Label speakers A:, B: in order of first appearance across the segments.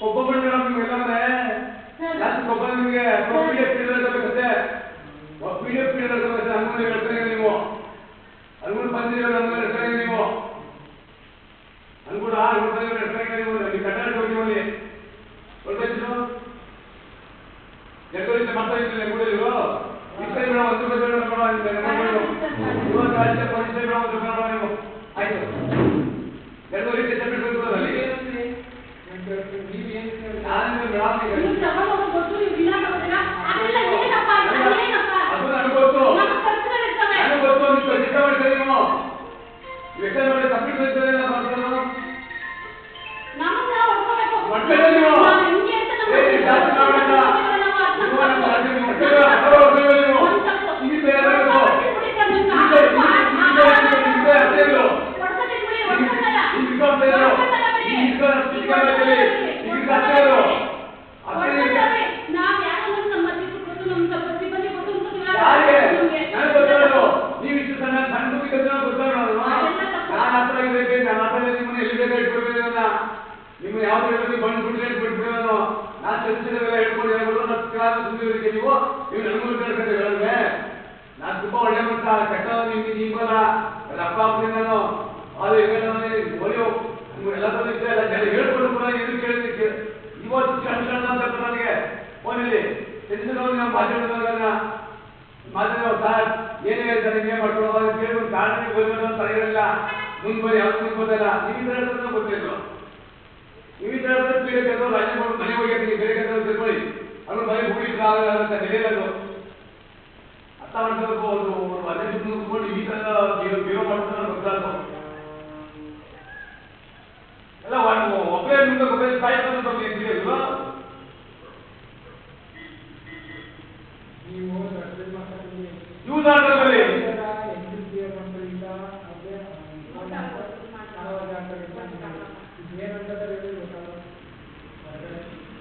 A: ಒಬ್ಬೊಬ್ಬರು ಮೇಡಮ್ ನಿಮ್ಗೆ ಎಲ್ಲಾಂದ್ರೆ? ಲಾಸ್ಟ್ ಒಬ್ಬ ನಿಮಗೆ ಹೊರಬೇಕು ಎಲ್ಲರಿಂದ ಮಾತಾಡಿದ್ರೆ ಕೂಡಲಿರೋ ಇಷ್ಟೇ ಬೇಡ ಒಂದು ಬೇಡ ಬೇಡ ಅಂತ ಇವತ್ತು ರಾಜ್ಯ ಪರಿಚಯ ಬೇಡ ಒಂದು ಬೇಡ ನೀವು ಆಯ್ತು ಎರಡು ರೀತಿ ಚಪ್ಪಿಟ್ಟು ಅಲ್ಲಿ ನಾನು
B: ನಮ್ಗೆ
A: ಏ, ಜಾಸ್ತಿ ಮಾಡ್ಬೇಡ.
B: ನಾವು ಅರ್ಥ
A: ನೀವು ನಮ್ಮ
B: ಮಾಡ್ಕೊಳ್ಳಿ.
A: ರಾಜ್ಯ ನೀವು ಹೊಡ್ಕೊಳ್ಳಿ, ಹೊಡ್ಕೊಳ್ಳಿ, ಹೊಡ್ಕೊಳ್ಳಿ ನೀವು.
B: ಒಂದ್ ತಪ್ಪು.
A: ಈ ಬೇರೆ ಇದು.
B: ಹೊಡ್ಕೊಳ್ತೀನಿ ಬಿಡಿ ಸರ್, ನಿಮ್ಗೆ
A: ಈ ಬೇರೆ ಇದು, ಈ ಬೇರೆ ಇದು, ಈ ಬೇರೆ ಅದೇ ಇದು.
B: ಹೊಡ್ಕೊಳ್ತೀನಿ ಬಿಡಿ, ಹೊಡ್ಕೊಳಲ್ಲ.
A: ಈ ಇಸ್ಕೋ ಬೇರೆ.
B: ಹೊಡ್ಕೊಳಲ್ಲ ಬಿಡಿ.
A: ಈ ಇಸ್ಕೋ ಇಸ್ಕೋ ಬೇರೆ. ಈ ಇಸ್ಕೋ ಅಷ್ಟೇ ಇದು. ಅಷ್ಟೇ ಇದು.
B: ಹೊಡ್ಕೊಳಲ್ಲ ಬಿಡಿ. ನಾವ್ ಯಾಕಂದ್ರೆ ನಮ್ಮ ಮಧ್ಯಕ್ಕೆ ಕೊಟ್ಟು ನಮ್ಮ ಸ್ವಲ್ಪ ಸಿಬ್ಬಂದಿ ಕೊಟ್ಟು ಅನ್ಕೋತೀವಿ.
A: ಯಾರಿಗೆ
B: ನಿಮ್ಗೆ.
A: ನನಗೆ ಗೊತ್ತಿರೋದು ನೀವು ಇಷ್ಟು ಸಣ್ಣ ಸಣ್ಣ ಹುಡುಗಿಗೆ ಗೊತ್ತಿರೋದು
B: ಅದೆಲ್ಲ ತಪ್ಪು.
A: ನಾನು ಹತ್ರ ಇರಬೇಕು ನನ್ನ ಹತ್ರ ನಿಮ್ಮನ್ನ ಎಲ್ಲಿ ಬೇಕಾದ್ರೆ ಇಟ್ಕೊಳ್ಬೇಕು ನಿಮ್ಮ ಯಾವ್ದು ಹೇಳಿ ಬಂದು ಬಿಡ್ಲಿ ಆ ಚರ್ಚಿನ ಹೇಳ್ಕೊಂಡು ಹೇಳ್ಬೋದು, ನನ್ನ ಕೆಳಗೆ ನೀವು. ನೀವು ನಮಗೂ ಬೇರೆ ಹೇಳಿದ್ರೆ ನಾನು ತುಂಬಾ ಒಳ್ಳೆ ಮನುಷ್ಯ ಕೆಟ್ಟ ನಿಮ್ಗೆ ನಿಮ್ಮಲ್ಲ ನನ್ನ ಅಪ್ಪ ಅಪ್ಪನೇ ನಾನು ಅದು ಹೆಂಗೆ ನಾನು ಒಲಿಯೋ ಬಂದಿದ್ದೆ ಎಲ್ಲ ಜನ ಹೇಳ್ಕೊಂಡು ಕೂಡ ಏನು ಕೇಳಿದ್ದಕ್ಕೆ ಇವತ್ತು ಸಣ್ಣ ಸಣ್ಣ ಅಂತ ನನಗೆ. ಫೋನಲ್ಲಿ ಚರ್ಚಿನ ನಾನು ಮಾತಾಡಿದಾಗ ಮಾತಾಡೋ ಸರ್, ಏನೇ ಹೇಳ್ತಾರೆ, ಹಿಂಗೆ ಮಾಡ್ಕೊಳ್ಳೋ ಕೇಳಿದ್ರು ಕಾರಣಕ್ಕೆ ಬಂದಿರೋ ತಡೆಗಳಿಲ್ಲ ಮುಂದೆ ಯಾವ್ದು ಗೊತ್ತಿಲ್ಲ ನಿಮ್ಮಿಂದ ಗೊತ್ತಿಲ್ಲ ನೀವು ಈ ಥರ ಹೇಳಿದ್ರೆ ಪೀಡೆ ಕರೆದು ರಾಜ್ಯ ಮಾಡಿ ಮನೆ ಹೋಗಿ ನೀವು ಬೇರೆ ಕರೆದು ತಿಳ್ಕೊಳ್ಳಿ ಅವ್ರು ಮನೆ ಹೋಗ್ಲಿಕ್ಕೆ ಆಗಲ್ಲ ಅಂತ ನಡೆಯಲ್ಲ ಅರ್ಥ ಮಾಡ್ಕೋಬೇಕು ಒಂದು ಒಂದು ಮನೆ ಸುತ್ತ ಕೂತ್ಕೊಂಡು ಈ ಥರ ಜೀವ ಜೀವ ಮಾಡ್ತಾರೆ ಗೊತ್ತಾಗ್ತು ಎಲ್ಲ ಒಂದು ಒಬ್ಬರೇ ಮುಂದೆ ಒಬ್ಬರೇ ಸಾಯ್ತು ನಮಗೆ ತಿಳಿಯಲ್ವಾ ಯೂಸ್ ಆಗೋದ್ರಲ್ಲಿ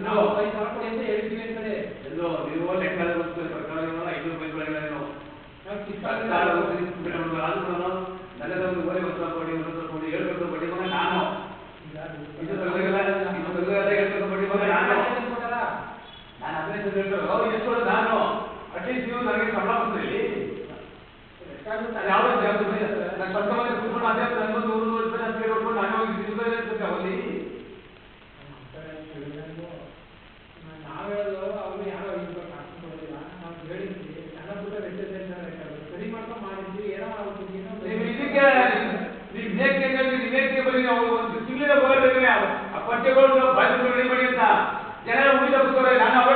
A: ಎಲ್ಲೋ ಐದು ಸಾವಿರ ಕೊಡಿ ಅಂತ ಹೇಳ್ತೀವಿ ಅಂತ ಎಲ್ಲೋ ನೀವು ಲೆಕ್ಕದ ವಸ್ತು ಸರ್ಕಾರ ಐದು ರೂಪಾಯಿ ಬೆಳೆಗಳೇನು ಸರ್ಕಾರ ಆದ್ರೂ ನಾನು. ಇದು ನಾನು. ನಾನು ನಾನು. ನನಗೆ ನಾನು ಪಠ್ಯಗಳು ಬರೆದು ಅಂತ. ಜನರ ಉಳಿದ ಪುಸ್ತಕದಲ್ಲಿ ನಾನು